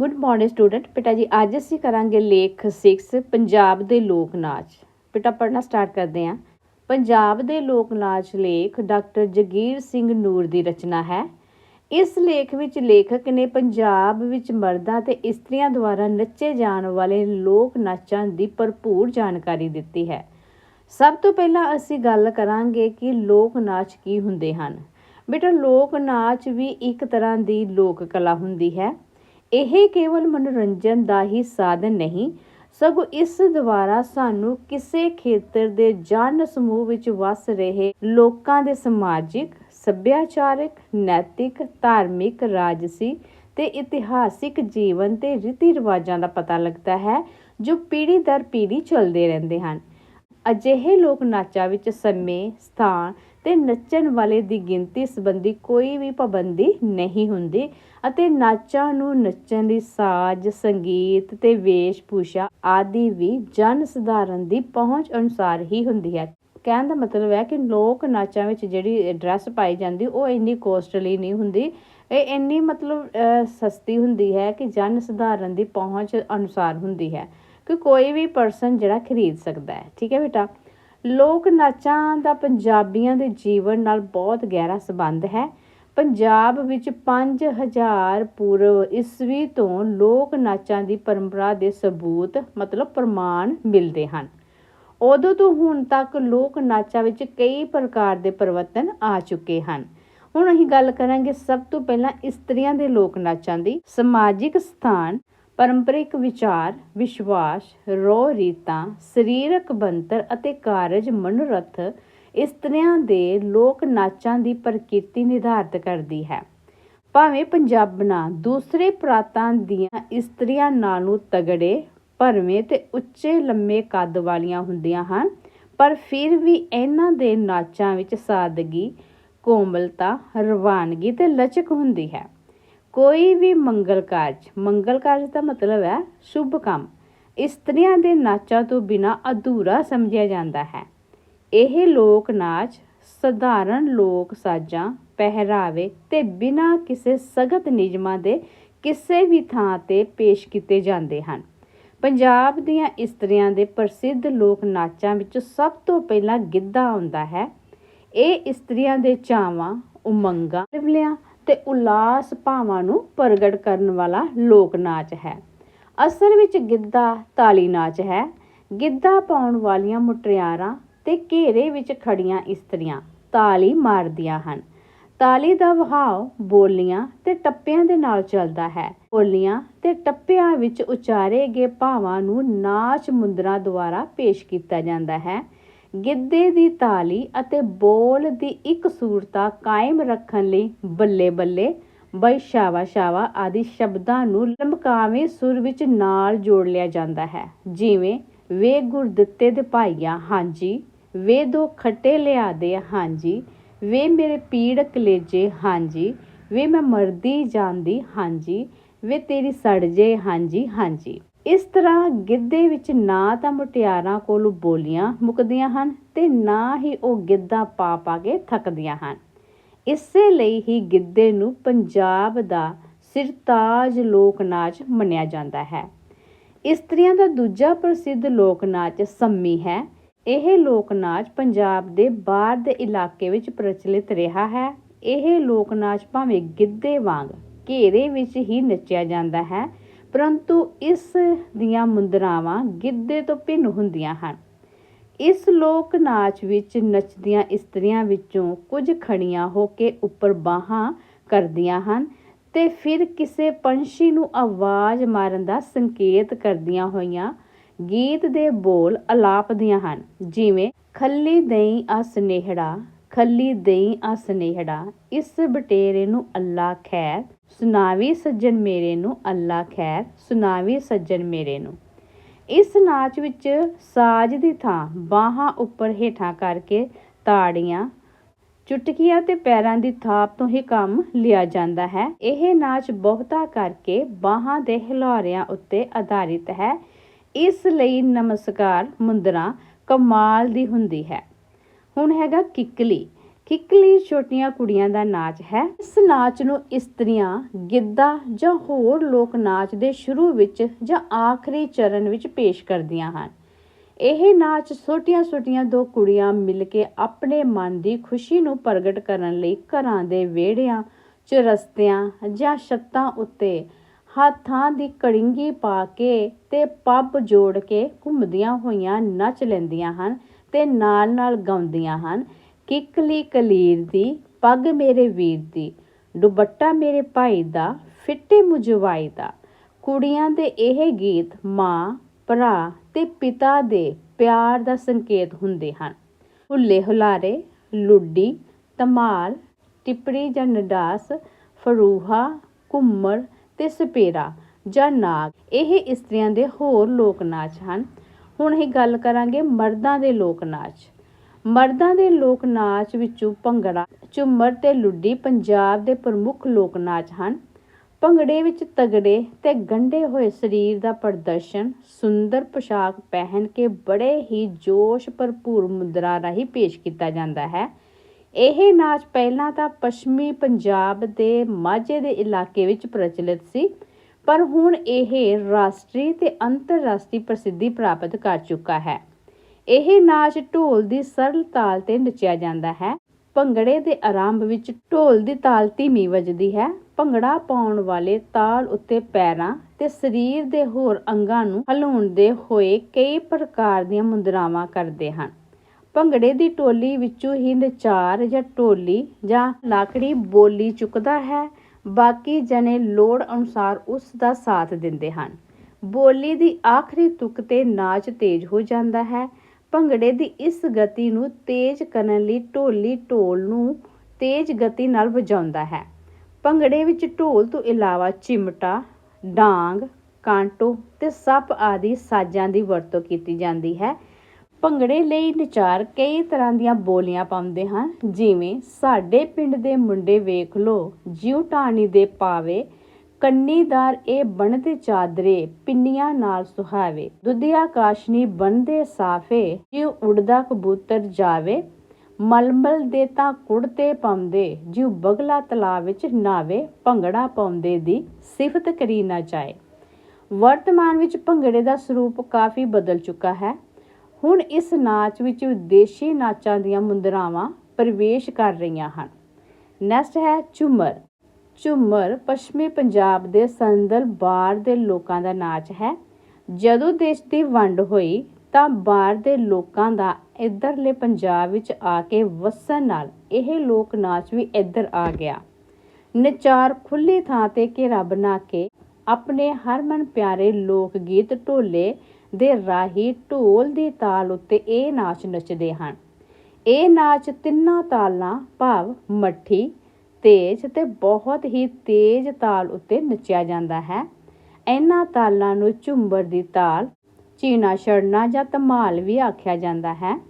Good morning student ਬੇਟਾ ਜੀ, ਅੱਜ ਅਸੀਂ ਕਰਾਂਗੇ ਲੇਖ 6 ਪੰਜਾਬ ਦੇ ਲੋਕ ਨਾਚ। ਬੇਟਾ, ਪੜ੍ਹਨਾ ਸਟਾਰਟ ਕਰਦੇ ਹਾਂ। ਪੰਜਾਬ ਦੇ ਲੋਕ ਨਾਚ ਲੇਖ, ਡਾਕਟਰ ਜਗੀਰ ਸਿੰਘ ਨੂਰ ਦੀ ਰਚਨਾ ਹੈ। ਇਸ ਲੇਖ ਵਿੱਚ ਲੇਖਕ ਨੇ ਪੰਜਾਬ ਵਿੱਚ ਮਰਦਾਂ ਤੇ ਇਸਤਰੀਆਂ ਦੁਆਰਾ ਨੱਚੇ ਜਾਣ ਵਾਲੇ ਲੋਕ ਨਾਚਾਂ ਦੀ ਭਰਪੂਰ ਜਾਣਕਾਰੀ ਦਿੱਤੀ ਹੈ। ਸਭ ਤੋਂ ਪਹਿਲਾਂ ਅਸੀਂ ਗੱਲ ਕਰਾਂਗੇ ਕਿ ਲੋਕ ਨਾਚ ਕੀ ਹੁੰਦੇ ਹਨ। ਬੇਟਾ, ਲੋਕ ਨਾਚ ਵੀ ਇੱਕ ਤਰ੍ਹਾਂ ਦੀ ਲੋਕ ਕਲਾ ਹੁੰਦੀ ਹੈ। ਇਹ ਕੇਵਲ ਮਨੋਰੰਜਨ ਦਾ ਹੀ ਸਾਧਨ ਨਹੀਂ, ਸਗੋਂ ਇਸ ਦੁਆਰਾ ਸਾਨੂੰ ਕਿਸੇ ਖੇਤਰ ਦੇ ਜਨ ਸਮੂਹ ਵਿੱਚ ਵੱਸ ਰਹੇ ਲੋਕਾਂ ਦੇ ਸਮਾਜਿਕ, ਸੱਭਿਆਚਾਰਕ, ਨੈਤਿਕ, ਧਾਰਮਿਕ, ਰਾਜਸੀ ਤੇ ਇਤਿਹਾਸਿਕ ਜੀਵਨ ਤੇ ਰੀਤੀ ਰਿਵਾਜਾਂ ਦਾ ਪਤਾ ਲੱਗਦਾ ਹੈ, ਜੋ ਪੀੜ੍ਹੀ ਦਰ ਪੀੜ੍ਹੀ ਚੱਲਦੇ ਰਹਿੰਦੇ ਹਨ। ਅਜਿਹੇ ਲੋਕ ਨਾਚਾਂ ਵਿੱਚ ਸਮੇਂ, ਸਥਾਨ ਤੇ ਨੱਚਣ ਵਾਲੇ ਦੀ ਗਿਣਤੀ ਸੰਬੰਧੀ ਕੋਈ ਵੀ ਪਾਬੰਦੀ ਨਹੀਂ ਹੁੰਦੀ ਅਤੇ ਨਾਚਾਂ ਨੂੰ ਨੱਚਣ ਦੀ ਸਾਜ਼, ਸੰਗੀਤ ਤੇ ਵੇਸ਼ਭੂਸ਼ਾ ਆਦਿ ਵੀ ਜਨ ਸਧਾਰਨ ਦੀ ਪਹੁੰਚ ਅਨੁਸਾਰ ਹੀ ਹੁੰਦੀ ਹੈ। ਕਹਿਣ ਦਾ ਮਤਲਬ ਹੈ ਕਿ ਲੋਕ ਨਾਚਾਂ ਵਿੱਚ ਜਿਹੜੀ ਡਰੈਸ ਪਾਈ ਜਾਂਦੀ, ਉਹ ਇੰਨੀ ਕੋਸਟਲੀ ਨਹੀਂ ਹੁੰਦੀ। ਇਹ ਇੰਨੀ ਮਤਲਬ ਸਸਤੀ ਹੁੰਦੀ ਹੈ ਕਿ ਜਨ ਸਧਾਰਨ ਦੀ ਪਹੁੰਚ ਅਨੁਸਾਰ ਹੁੰਦੀ ਹੈ ਕਿ ਕੋਈ ਵੀ ਪਰਸਨ ਜਿਹੜਾ ਖਰੀਦ ਸਕਦਾ ਹੈ। ਠੀਕ ਹੈ ਬੇਟਾ? ਲੋਕ ਨਾਚਾਂ ਦਾ ਪੰਜਾਬੀਆਂ ਦੇ ਜੀਵਨ ਨਾਲ ਬਹੁਤ ਗਹਿਰਾ ਸੰਬੰਧ ਹੈ। ਪੰਜਾਬ ਵਿੱਚ ਪੰਜ ਹਜ਼ਾਰ ਪੂਰਵ ਈਸਵੀ ਤੋਂ ਲੋਕ ਨਾਚਾਂ ਦੀ ਪਰੰਪਰਾ ਦੇ ਸਬੂਤ, ਮਤਲਬ ਪ੍ਰਮਾਣ ਮਿਲਦੇ ਹਨ। ਉਦੋਂ ਤੋਂ ਹੁਣ ਤੱਕ ਲੋਕ ਨਾਚਾਂ ਵਿੱਚ ਕਈ ਪ੍ਰਕਾਰ ਦੇ ਪਰਿਵਰਤਨ ਆ ਚੁੱਕੇ ਹਨ। ਹੁਣ ਅਸੀਂ ਗੱਲ ਕਰਾਂਗੇ ਸਭ ਤੋਂ ਪਹਿਲਾਂ ਇਸਤਰੀਆਂ ਦੇ ਲੋਕ ਨਾਚਾਂ ਦੀ। ਸਮਾਜਿਕ ਸਥਾਨ ਪਰੰਪਰਿਕ ਵਿਚਾਰ, ਵਿਸ਼ਵਾਸ ਰੋ ਰੀਤਾਂ, ਸਰੀਰਕ ਬਣਤਰ ਅਤੇ ਕਾਰਜ ਮਨੋਰਥ ਇਸਤਰੀਆਂ ਦੇ ਲੋਕ ਨਾਚਾਂ ਦੀ ਪ੍ਰਕਿਰਤੀ ਨਿਰਧਾਰਤ ਕਰਦੀ ਹੈ। ਭਾਵੇਂ ਪੰਜਾਬਣਾ ਦੂਸਰੇ ਪ੍ਰਾਤਾਂ ਦੀਆਂ ਇਸਤਰੀਆਂ ਨਾਲੋਂ ਤਗੜੇ, ਭਰਵੇਂ ਤੇ ਉੱਚੇ ਲੰਮੇ ਕੱਦ ਵਾਲੀਆਂ ਹੁੰਦੀਆਂ ਹਨ, ਪਰ ਫਿਰ ਵੀ ਇਹਨਾਂ ਦੇ ਨਾਚਾਂ ਵਿੱਚ ਸਾਦਗੀ, ਕੋਮਲਤਾ, ਰਵਾਨਗੀ ਤੇ ਲਚਕ ਹੁੰਦੀ ਹੈ। ਕੋਈ ਵੀ ਮੰਗਲ ਕਾਰਜ ਮੰਗਲ ਕਾਰਜ ਦਾ ਮਤਲਬ ਹੈ ਸ਼ੁਭ ਕੰਮ। ਇਸਤਰੀਆਂ ਦੇ ਨਾਚਾਂ ਤੋਂ ਬਿਨਾ ਅਧੂਰਾ ਸਮਝਿਆ ਜਾਂਦਾ ਹੈ। ਇਹ ਲੋਕ ਨਾਚ ਸਧਾਰਨ ਲੋਕ ਸਾਜ਼ਾਂ ਪਹਿਰਾਵੇ ਤੇ ਬਿਨਾ ਕਿਸੇ ਸਖਤ ਨਿਯਮਾਂ ਦੇ ਕਿਸੇ ਵੀ ਥਾਂ ਤੇ ਪੇਸ਼ ਕੀਤੇ ਜਾਂਦੇ ਹਨ। ਪੰਜਾਬ ਦੀਆਂ ਇਸਤਰੀਆਂ ਦੇ ਪ੍ਰਸਿੱਧ ਲੋਕ ਨਾਚਾਂ ਵਿੱਚ ਸਭ ਤੋਂ ਪਹਿਲਾਂ ਗਿੱਧਾ ਆਉਂਦਾ ਹੈ। ਇਹ ਇਸਤਰੀਆਂ ਦੇ ਚਾਵਾਂ, ਉਮੰਗਾਂ ਲਿਵਲਿਆਂ ਤੇ ਉਲਾਸ ਭਾਵਾਂ ਨੂੰ ਪ੍ਰਗਟ ਕਰਨ ਵਾਲਾ ਲੋਕ ਨਾਚ ਹੈ। ਅਸਲ ਵਿੱਚ ਗਿੱਧਾ ਤਾਲੀ ਨਾਚ ਹੈ। ਗਿੱਧਾ ਪਾਉਣ ਵਾਲੀਆਂ ਮੁਟਿਆਰਾਂ ਤੇ ਘੇਰੇ ਵਿੱਚ ਖੜੀਆਂ ਇਸਤਰੀਆਂ ਤਾਲੀ ਮਾਰਦੀਆਂ ਹਨ। ਤਾਲੀ ਦਾ ਵਹਾਅ ਬੋਲੀਆਂ ਤੇ ਟੱਪਿਆਂ ਦੇ ਨਾਲ ਚੱਲਦਾ ਹੈ। ਬੋਲੀਆਂ ਤੇ ਟੱਪਿਆਂ ਵਿੱਚ ਉਚਾਰੇ ਗਏ ਭਾਵਾਂ ਨੂੰ ਨਾਚ ਮੁੰਦਰਾ ਦੁਆਰਾ ਪੇਸ਼ ਕੀਤਾ ਜਾਂਦਾ ਹੈ। ਗਿੱਧੇ ਦੀ ਤਾਲੀ ਅਤੇ ਬੋਲ ਦੀ ਇੱਕ ਸੂਰਤਾ ਕਾਇਮ ਰੱਖਣ ਲਈ ਬੱਲੇ ਬੱਲੇ, ਬਈ ਸ਼ਾਵਾ ਸ਼ਾਵਾ ਆਦਿ ਸ਼ਬਦਾਂ ਨੂੰ ਲਮਕਾਵੇਂ ਸੁਰ ਵਿੱਚ ਨਾਲ ਜੋੜ ਲਿਆ ਜਾਂਦਾ ਹੈ। ਜਿਵੇਂ, ਵੇ ਗੁਰਦਿੱਤੇ ਦੇ ਭਾਈਆ, ਹਾਂਜੀ, ਵੇ ਦੋ ਖੱਟੇ ਲਿਆ ਦੇ ਹਾਂਜੀ, ਵੇ ਮੇਰੇ ਪੀੜ ਕਲੇਜੇ, ਹਾਂਜੀ, ਵੇ ਮੈਂ ਮਰਦੀ ਜਾਂਦੀ, ਹਾਂਜੀ, ਵੇ ਤੇਰੀ ਸੜ ਜੇ, ਹਾਂਜੀ ਹਾਂਜੀ। ਇਸ ਤਰ੍ਹਾਂ ਗਿੱਧੇ ਵਿੱਚ ਨਾ ਤਾਂ ਮੁਟਿਆਰਾਂ ਕੋਲ ਬੋਲੀਆਂ ਮੁੱਕਦੀਆਂ ਹਨ ਅਤੇ ਨਾ ਹੀ ਉਹ ਗਿੱਧਾ ਪਾ ਪਾ ਕੇ ਥੱਕਦੀਆਂ ਹਨ। ਇਸੇ ਲਈ ਹੀ ਗਿੱਧੇ ਨੂੰ ਪੰਜਾਬ ਦਾ ਸਿਰਤਾਜ ਲੋਕ ਨਾਚ ਮੰਨਿਆ ਜਾਂਦਾ ਹੈ। ਇਸਤਰੀਆਂ ਦਾ ਦੂਜਾ ਪ੍ਰਸਿੱਧ ਲੋਕ ਨਾਚ ਸੰਮੀ ਹੈ। ਇਹ ਲੋਕ ਨਾਚ ਪੰਜਾਬ ਦੇ ਬਾਹਰ ਦੇ ਇਲਾਕੇ ਵਿੱਚ ਪ੍ਰਚਲਿਤ ਰਿਹਾ ਹੈ। ਇਹ ਲੋਕ ਨਾਚ ਭਾਵੇਂ ਗਿੱਧੇ ਵਾਂਗ ਘੇਰੇ ਵਿੱਚ ਹੀ ਨੱਚਿਆ ਜਾਂਦਾ ਹੈ ਪਰੰਤੂ ਇਸ ਦੀਆਂ ਮੁੰਦਰਾਵਾਂ ਗਿੱਧੇ ਤੋਂ ਭਿੰਨ ਹੁੰਦੀਆਂ ਹਨ। ਇਸ ਲੋਕ ਨਾਚ ਵਿੱਚ ਨੱਚਦੀਆਂ ਇਸਤਰੀਆਂ ਵਿੱਚੋਂ ਕੁਝ ਖੜੀਆਂ ਹੋ ਕੇ ਉੱਪਰ ਬਾਹਾਂ ਕਰਦੀਆਂ ਹਨ ਤੇ ਫਿਰ ਕਿਸੇ ਪੰਛੀ ਨੂੰ ਆਵਾਜ਼ ਮਾਰਨ ਦਾ ਸੰਕੇਤ ਕਰਦੀਆਂ ਹੋਈਆਂ ਗੀਤ ਦੇ ਬੋਲ ਅਲਾਪਦੀਆਂ ਹਨ। ਜਿਵੇਂ, ਖੱਲੀ ਦਈ ਆ ਸਨੇਹੜਾ ਖੱਲੀ ਦਈ ਆ ਸਨੇਹੜਾ, ਇਸ ਬਟੇਰੇ ਨੂੰ ਅੱਲਾ ਖੈਰ, ਸੁਨਾਵੀ ਸੱਜਣ ਮੇਰੇ ਨੂੰ ਅੱਲਾ ਖੈਰ, ਸੁਨਾਵੀ ਸੱਜਣ ਮੇਰੇ ਨੂੰ। ਇਸ ਨਾਚ ਵਿੱਚ ਸਾਜ਼ ਦੀ ਥਾਂ ਬਾਹਾਂ ਉੱਪਰ ਹੇਠਾਂ ਕਰਕੇ ਤਾੜੀਆਂ, ਚੁਟਕੀਆਂ ਤੇ ਪੈਰਾਂ ਦੀ ਥਾਪ ਤੋਂ ਹੀ ਕੰਮ ਲਿਆ ਜਾਂਦਾ ਹੈ। ਇਹ ਨਾਚ ਬਹੁਤਾ ਕਰਕੇ ਬਾਹਾਂ ਦੇ ਹਿਲਾਰਿਆਂ ਉੱਤੇ ਆਧਾਰਿਤ ਹੈ। ਇਸ ਲਈ ਨਮਸਕਾਰ ਮੁੰਦਰਾ ਕਮਾਲ ਦੀ ਹੁੰਦੀ ਹੈ। ਹੁਣ ਹੈਗਾ ਕਿੱਕਲੀ। ਕਿੱਕਲੀ ਛੋਟੀਆਂ ਕੁੜੀਆਂ ਦਾ ਨਾਚ ਹੈ। ਇਸ ਨਾਚ ਨੂੰ ਇਸਤਰੀਆਂ ਗਿੱਧਾ ਜਾਂ ਹੋਰ ਲੋਕ ਨਾਚ ਦੇ ਸ਼ੁਰੂ ਵਿੱਚ ਜਾਂ ਆਖਰੀ ਚਰਨ ਵਿੱਚ ਪੇਸ਼ ਕਰਦੀਆਂ ਹਨ। ਇਹ ਨਾਚ ਛੋਟੀਆਂ-ਛੋਟੀਆਂ ਦੋ ਕੁੜੀਆਂ ਮਿਲ ਕੇ ਆਪਣੇ ਮਨ ਦੀ ਖੁਸ਼ੀ ਨੂੰ ਪ੍ਰਗਟ ਕਰਨ ਲਈ ਘਰਾਂ ਦੇ ਵਿਹੜਿਆਂ, ਚੁਰਸਤਿਆਂ ਜਾਂ ਛੱਤਾਂ ਉੱਤੇ ਹੱਥਾਂ ਦੀ ਕੜਿੰਗੀ ਪਾ ਕੇ ਤੇ ਪੱਬ ਜੋੜ ਕੇ ਘੁੰਮਦੀਆਂ ਹੋਈਆਂ ਨੱਚ ਲੈਂਦੀਆਂ ਹਨ। ਤੇ ਨਾਲ-ਨਾਲ ਗਾਉਂਦੀਆਂ ਹਨ, ਕਿੱਕਲੀ ਕਲੀਰ ਦੀ, ਪੱਗ ਮੇਰੇ ਵੀਰ ਦੀ, ਦੁਪੱਟਾ ਮੇਰੇ ਭਾਈ ਦਾ, ਫਿੱਟੇ ਮੁਜਵਾਈ ਦਾ। ਕੁੜੀਆਂ ਦੇ ਇਹ ਗੀਤ ਮਾਂ, ਭਰਾ ਤੇ ਪਿਤਾ ਦੇ ਪਿਆਰ ਦਾ ਸੰਕੇਤ ਹੁੰਦੇ ਹਨ। ਹੁੱਲੇ ਹੁਲਾਰੇ, ਲੁੱਡੀ, ਧਮਾਲ, ਟਿਪੜੀ ਜਾਂ ਨਡਾਸ, ਫਰੂਹਾ, ਘੁੰਮਰ ਤੇ ਸਪੇਰਾ ਜਾਂ ਨਾਗ, ਇਹ ਇਸਤਰੀਆਂ ਦੇ ਹੋਰ ਲੋਕ ਨਾਚ ਹਨ। ਹੁਣ ਅਸੀਂ ਗੱਲ ਕਰਾਂਗੇ ਮਰਦਾਂ ਦੇ ਲੋਕ ਨਾਚ। ਮਰਦਾਂ ਦੇ ਲੋਕ ਨਾਚ ਵਿੱਚੋਂ ਭੰਗੜਾ, ਝੁੰਮਰ ਤੇ ਲੁੱਡੀ ਪੰਜਾਬ ਦੇ ਪ੍ਰਮੁੱਖ ਲੋਕ ਨਾਚ ਹਨ। ਭੰਗੜੇ ਵਿੱਚ ਤਗੜੇ ਤੇ ਗੰਢੇ ਹੋਏ ਸਰੀਰ ਦਾ ਪ੍ਰਦਰਸ਼ਨ, ਸੁੰਦਰ ਪੋਸ਼ਾਕ ਪਹਿਨ ਕੇ ਬੜੇ ਹੀ ਜੋਸ਼ ਭਰਪੂਰ ਮੁਦਰਾ ਰਾਹੀਂ ਪੇਸ਼ ਕੀਤਾ ਜਾਂਦਾ ਹੈ। ਇਹ ਨਾਚ ਪਹਿਲਾਂ ਤਾਂ ਪੱਛਮੀ ਪੰਜਾਬ ਦੇ ਮਾਝੇ ਦੇ ਇਲਾਕੇ ਵਿੱਚ ਪ੍ਰਚਲਿਤ ਸੀ। ਪਰ ਹੁਣ ਇਹ ਰਾਸ਼ਟਰੀ ਤੇ ਅੰਤਰਰਾਸ਼ਟਰੀ ਪ੍ਰਸਿੱਧੀ ਪ੍ਰਾਪਤ ਕਰ ਚੁੱਕਾ ਹੈ। ਇਹ ਨਾਚ ਢੋਲ ਦੀ ਸਰਲ ਤਾਲ ਤੇ ਨੱਚਿਆ ਜਾਂਦਾ ਹੈ। ਭੰਗੜੇ ਦੇ ਆਰੰਭ ਵਿੱਚ ਢੋਲ ਦੀ ਤਾਲ ਧੀਮੀ ਵੱਜਦੀ ਹੈ। ਭੰਗੜਾ ਪਾਉਣ ਵਾਲੇ ਤਾਲ ਉੱਤੇ ਪੈਰਾਂ ਤੇ ਸਰੀਰ ਦੇ ਹੋਰ ਅੰਗਾਂ ਨੂੰ ਹਿਲਾਉਂਦੇ ਹੋਏ ਕਈ ਪ੍ਰਕਾਰ ਦੀਆਂ ਮੁਦਰਾਵਾਂ ਕਰਦੇ ਹਨ। ਭੰਗੜੇ ਦੀ ਟੋਲੀ ਵਿੱਚੋਂ ਹੀ ਨਚਾਰ ਜਾਂ ਟੋਲੀ ਜਾਂ ਲਾਕੜੀ ਬੋਲੀ ਚੁੱਕਦਾ ਹੈ। ਬਾਕੀ ਜਣੇ ਲੋੜ ਅਨੁਸਾਰ ਉਸ ਦਾ ਸਾਥ ਦਿੰਦੇ ਹਨ। ਬੋਲੀ ਦੀ ਆਖਰੀ ਤੁਕ ਤੇ ਨਾਚ ਤੇਜ਼ ਹੋ ਜਾਂਦਾ ਹੈ। ਭੰਗੜੇ ਦੀ ਇਸ ਗਤੀ ਨੂੰ ਤੇਜ਼ ਕਰਨ ਲਈ ਢੋਲੀ ਢੋਲ ਨੂੰ ਤੇਜ਼ ਗਤੀ ਨਾਲ ਵਜਾਉਂਦਾ ਹੈ। ਭੰਗੜੇ ਵਿੱਚ ਢੋਲ ਤੋਂ ਇਲਾਵਾ ਚਿਮਟਾ, ਡਾਂਗ, ਕਾਂਟੋ ਤੇ ਸੱਪ ਆਦਿ ਸਾਜ਼ਾਂ ਦੀ ਵਰਤੋਂ ਕੀਤੀ ਜਾਂਦੀ ਹੈ। ਭੰਗੜੇ ਲਈ ਨਚਾਰ ਕਈ ਤਰ੍ਹਾਂ ਦੀਆਂ ਬੋਲੀਆਂ ਪਾਉਂਦੇ ਹਨ, ਜਿਵੇਂ ਸਾਡੇ ਪਿੰਡ ਦੇ ਮੁੰਡੇ ਵੇਖ ਲੋ ਜਿਉ ਟਾਣੀ ਦੇ ਪਾਵੇ, ਕੰਨੀਦਾਰ ਇਹ ਬਣਦੇ ਚਾਦਰੇ ਪਿੰਨੀਆਂ ਨਾਲ ਸੁਹਾਵੇ, ਦੁੱਧਿਆ ਕਾਸ਼ਨੀ ਬਣਦੇ ਸਾਫੇ, ਜਿਉ ਉੜਦਾ ਕਬੂਤਰ ਜਾਵੇ, ਮਲਮਲ ਦੇ ਤਾਂ ਕੁੜਤੇ ਪਾਉਂਦੇ, ਜਿਉ ਬਗਲਾ ਤਲਾ ਵਿੱਚ ਨਾਵੇ, ਭੰਗੜਾ ਪਾਉਂਦੇ ਦੀ ਸਿਫਤ ਕਰੀ ਨਾ ਚਾਏ ਵਰਤਮਾਨ ਵਿੱਚ ਭੰਗੜੇ ਦਾ ਸਰੂਪ ਕਾਫੀ ਬਦਲ ਚੁੱਕਾ ਹੈ। ਹੁਣ ਇਸ ਨਾਚ ਵਿੱਚ ਵਿਦੇਸ਼ੀ ਨਾਚਾਂ ਦੀਆਂ ਮੁੰਦਰਾਵਾਂ ਪ੍ਰਵੇਸ਼ ਕਰ ਰਹੀਆਂ ਹਨ। ਨੈਕਸਟ ਹੈ ਝੂਮਰ। ਝੂਮਰ ਪੱਛਮੀ ਪੰਜਾਬ ਦੇ ਸੰਦਲ ਬਾਰ ਦੇ ਲੋਕਾਂ ਦਾ ਨਾਚ ਹੈ। ਜਦੋਂ ਦੇਸ਼ ਦੀ ਵੰਡ ਹੋਈ ਤਾਂ ਬਾਹਰ ਦੇ ਲੋਕਾਂ ਦਾ ਇੱਧਰਲੇ ਪੰਜਾਬ ਵਿੱਚ ਆ ਕੇ ਵਸਣ ਨਾਲ ਇਹ ਲੋਕ ਨਾਚ ਵੀ ਇੱਧਰ ਆ ਗਿਆ। ਨਚਾਰ ਖੁੱਲੀ ਥਾਂ ਤੇ ਘੇਰਾ ਬਣਾ ਕੇ ਆਪਣੇ ਹਰਮਨ ਪਿਆਰੇ ਲੋਕ ਗੀਤ ਢੋਲੇ ਦੇ ਰਾਹੀਂ ਢੋਲ ਦੀ ਤਾਲ ਉੱਤੇ ਇਹ ਨਾਚ ਨੱਚਦੇ ਹਨ। ਇਹ ਨਾਚ ਤਿੰਨਾਂ ਤਾਲਾਂ ਭਾਵ ਮੱਠੀ, ਤੇਜ਼ ਤੇ ਬਹੁਤ ਹੀ ਤੇਜ਼ ਤਾਲ ਉੱਤੇ ਨੱਚਿਆ ਜਾਂਦਾ ਹੈ। ਇਹਨਾਂ ਤਾਲਾਂ ਨੂੰ ਝੁੰਬਰ ਦੀ ਤਾਲ ਚੀਨਾ ਛੜਨਾ ਜਾਂ ਧਮਾਲ ਵੀ ਆਖਿਆ ਜਾਂਦਾ ਹੈ।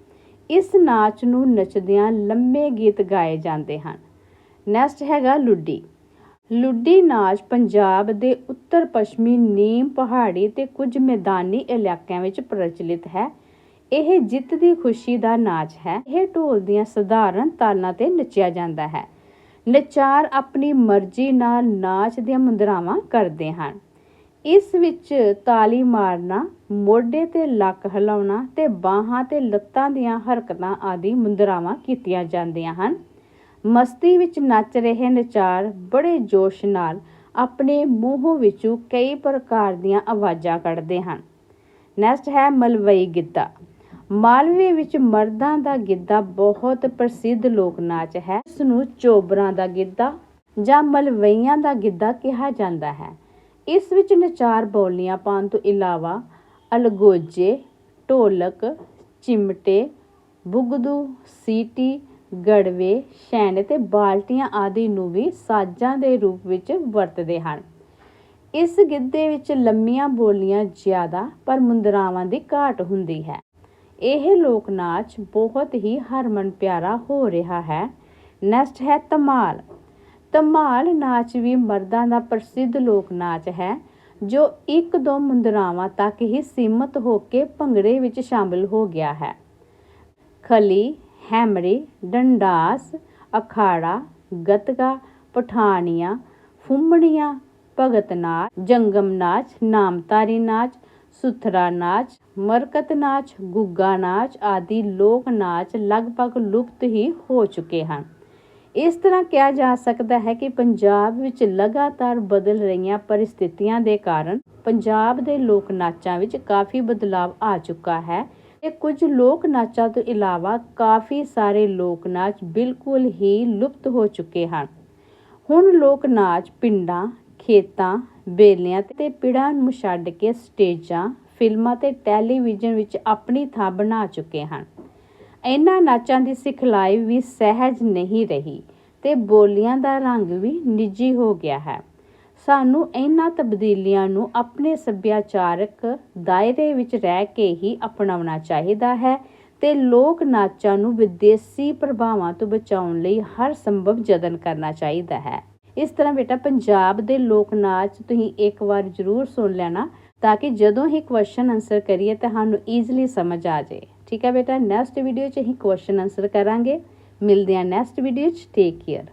ਇਸ ਨਾਚ ਨੂੰ ਨੱਚਦਿਆਂ ਲੰਮੇ ਗੀਤ ਗਾਏ ਜਾਂਦੇ ਹਨ। ਨੈਕਸਟ ਹੈਗਾ ਲੁੱਡੀ। ਲੁੱਡੀ ਨਾਚ ਪੰਜਾਬ ਦੇ ਉੱਤਰ ਪੱਛਮੀ ਨੀਮ ਪਹਾੜੀ ਤੇ ਕੁਝ ਮੈਦਾਨੀ ਇਲਾਕਿਆਂ ਵਿੱਚ ਪ੍ਰਚਲਿਤ ਹੈ। ਇਹ ਜਿੱਤ ਦੀ ਖੁਸ਼ੀ ਦਾ ਨਾਚ ਹੈ। ਇਹ ਢੋਲ ਦੀਆਂ ਸਧਾਰਨ ਤਾਲਾਂ ਤੇ ਨੱਚਿਆ ਜਾਂਦਾ ਹੈ। ਨਚਾਰ ਆਪਣੀ ਮਰਜ਼ੀ ਨਾਲ ਨਾਚ ਦੀਆਂ ਮੁਦਰਾਵਾਂ ਕਰਦੇ ਹਨ। ਇਸ ਵਿੱਚ ਤਾਲੀ ਮਾਰਨਾ, ਮੋਢੇ ਤੇ ਲੱਕ ਹਿਲਾਉਣਾ ਤੇ ਬਾਹਾਂ ਤੇ ਲੱਤਾਂ ਦੀਆਂ ਹਰਕਤਾਂ ਆਦਿ ਮੁਦਰਾਵਾਂ ਕੀਤੀਆਂ ਜਾਂਦੀਆਂ ਹਨ। ਮਸਤੀ ਵਿੱਚ ਨੱਚ ਰਹੇ ਨਚਾਰ ਬੜੇ ਜੋਸ਼ ਨਾਲ ਆਪਣੇ ਮੂੰਹ ਵਿੱਚੋਂ ਕਈ ਪ੍ਰਕਾਰ ਦੀਆਂ ਆਵਾਜ਼ਾਂ ਕੱਢਦੇ ਹਨ। ਨੈਕਸਟ ਹੈ ਮਲਵਈ ਗਿੱਧਾ। ਮਾਲਵੇ ਵਿੱਚ ਮਰਦਾਂ ਦਾ ਗਿੱਧਾ ਬਹੁਤ ਪ੍ਰਸਿੱਧ ਲੋਕ ਨਾਚ ਹੈ। ਇਸ ਨੂੰ ਚੋਬਰਾਂ ਦਾ ਗਿੱਧਾ ਜਾਂ ਮਲਵਈਆਂ ਦਾ ਗਿੱਧਾ ਕਿਹਾ ਜਾਂਦਾ ਹੈ। ਇਸ ਵਿੱਚ ਨਚਾਰ ਬੋਲੀਆਂ ਪਾਉਣ ਤੋਂ ਇਲਾਵਾ ਅਲਗੋਜੇ, ਢੋਲਕ, ਚਿਮਟੇ, ਬੁਗਦੂ, ਸੀਟੀ ਗੜਵੇ ਛੈਣੇ ਤੇ ਬਾਲਟੀਆਂ ਆਦਿ ਨੂੰ ਵੀ ਸਾਜ਼ਾਂ ਦੇ ਰੂਪ ਵਿੱਚ ਵਰਤਦੇ ਹਨ। ਇਸ ਗਿੱਧੇ ਵਿੱਚ ਲੰਮੀਆਂ ਬੋਲੀਆਂ ਜ਼ਿਆਦਾ ਪਰ ਮੁੰਦਰਾਵਾਂ ਦੀ ਘਾਟ ਹੁੰਦੀ ਹੈ। ਇਹ ਲੋਕ ਨਾਚ ਬਹੁਤ ਹੀ ਹਰਮਨ ਪਿਆਰਾ ਹੋ ਰਿਹਾ ਹੈ। ਨੈਕਸਟ ਹੈ ਧਮਾਲ। ਧਮਾਲ ਨਾਚ ਵੀ ਮਰਦਾਂ ਦਾ ਪ੍ਰਸਿੱਧ ਲੋਕ ਨਾਚ ਹੈ, ਜੋ ਇੱਕ ਦੋ ਮੁੰਦਰਾਵਾਂ ਤੱਕ ਹੀ ਸੀਮਤ ਹੋ ਕੇ ਭੰਗੜੇ ਵਿੱਚ ਸ਼ਾਮਿਲ ਹੋ ਗਿਆ ਹੈ। ਖਲੀ ਹੈਮਰੇ, ਡੰਡਾਸ, ਅਖਾੜਾ, ਗਤਕਾ ਪਠਾਨੀਆਂ ਫੁੰਮਣੀਆਂ ਭਗਤ ਨਾਚ ਜੰਗਮ ਨਾਚ ਨਾਮਤਾਰੀ ਨਾਚ ਸੁਥਰਾ ਨਾਚ ਮਰਕਤ ਨਾਚ ਗੁੱਗਾ ਨਾਚ ਆਦਿ ਲੋਕ ਨਾਚ ਲਗਭਗ ਲੁਪਤ ਹੀ ਹੋ ਚੁੱਕੇ ਹਨ। ਇਸ ਤਰ੍ਹਾਂ ਕਿਹਾ ਜਾ ਸਕਦਾ ਹੈ ਕਿ ਪੰਜਾਬ ਵਿੱਚ ਲਗਾਤਾਰ ਬਦਲ ਰਹੀਆਂ ਪਰਿਸਥਿਤੀਆਂ ਦੇ ਕਾਰਨ ਪੰਜਾਬ ਦੇ ਲੋਕ ਨਾਚਾਂ ਵਿੱਚ ਕਾਫੀ ਬਦਲਾਵ ਆ ਚੁੱਕਾ ਹੈ। ਤੇ ਕੁਝ ਲੋਕ ਨਾਚਾਂ ਤੋਂ ਇਲਾਵਾ ਕਾਫੀ ਸਾਰੇ ਲੋਕ ਨਾਚ ਬਿਲਕੁਲ ਹੀ ਲੁਪਤ ਹੋ ਚੁੱਕੇ ਹਨ। ਹੁਣ ਲੋਕ ਨਾਚ ਪਿੰਡਾਂ, ਖੇਤਾਂ, ਬੇਲਿਆਂ ਤੇ ਪਿੜਾਂ ਨੂੰ ਛੱਡ ਕੇ ਸਟੇਜਾਂ, ਫਿਲਮਾਂ ਤੇ ਟੈਲੀਵਿਜ਼ਨ ਵਿੱਚ ਆਪਣੀ ਥਾਂ ਬਣਾ ਚੁੱਕੇ ਹਨ। ਇਹਨਾਂ ਨਾਚਾਂ ਦੀ ਸਿਖਲਾਈ ਵੀ ਸਹਿਜ ਨਹੀਂ ਰਹੀ ਤੇ ਬੋਲੀਆਂ ਦਾ ਰੰਗ ਵੀ ਨਿੱਜੀ ਹੋ ਗਿਆ ਹੈ। ਸਾਨੂੰ ਇਹਨਾਂ ਤਬਦੀਲੀਆਂ ਨੂੰ ਆਪਣੇ ਸੱਭਿਆਚਾਰਕ ਦਾਇਰੇ ਵਿੱਚ ਰਹਿ ਕੇ ਹੀ ਅਪਣਾਉਣਾ ਚਾਹੀਦਾ ਹੈ ਅਤੇ ਲੋਕ ਨਾਚਾਂ ਨੂੰ ਵਿਦੇਸ਼ੀ ਪ੍ਰਭਾਵਾਂ ਤੋਂ ਬਚਾਉਣ ਲਈ ਹਰ ਸੰਭਵ ਯਤਨ ਕਰਨਾ ਚਾਹੀਦਾ ਹੈ। ਇਸ ਤਰ੍ਹਾਂ ਬੇਟਾ, ਪੰਜਾਬ ਦੇ ਲੋਕ ਨਾਚ ਤੁਸੀਂ ਇੱਕ ਵਾਰ ਜ਼ਰੂਰ ਸੁਣ ਲੈਣਾ ਤਾਂ ਕਿ ਜਦੋਂ ਹੀ ਕੁਐਸਚਨ ਆਨਸਰ ਕਰੀਏ ਤਾਂ ਸਾਨੂੰ ਈਜ਼ੀਲੀ ਸਮਝ ਆ ਜਾਏ। ਠੀਕ ਹੈ ਬੇਟਾ ਨੈਕਸਟ ਵੀਡੀਓ 'ਚ ਅਸੀਂ ਕੁਐਸਚਨ ਆਨਸਰ ਕਰਾਂਗੇ। ਮਿਲਦੇ ਹਾਂ ਨੈਕਸਟ ਵੀਡੀਓ 'ਚ ਟੇਕ ਕੇਅਰ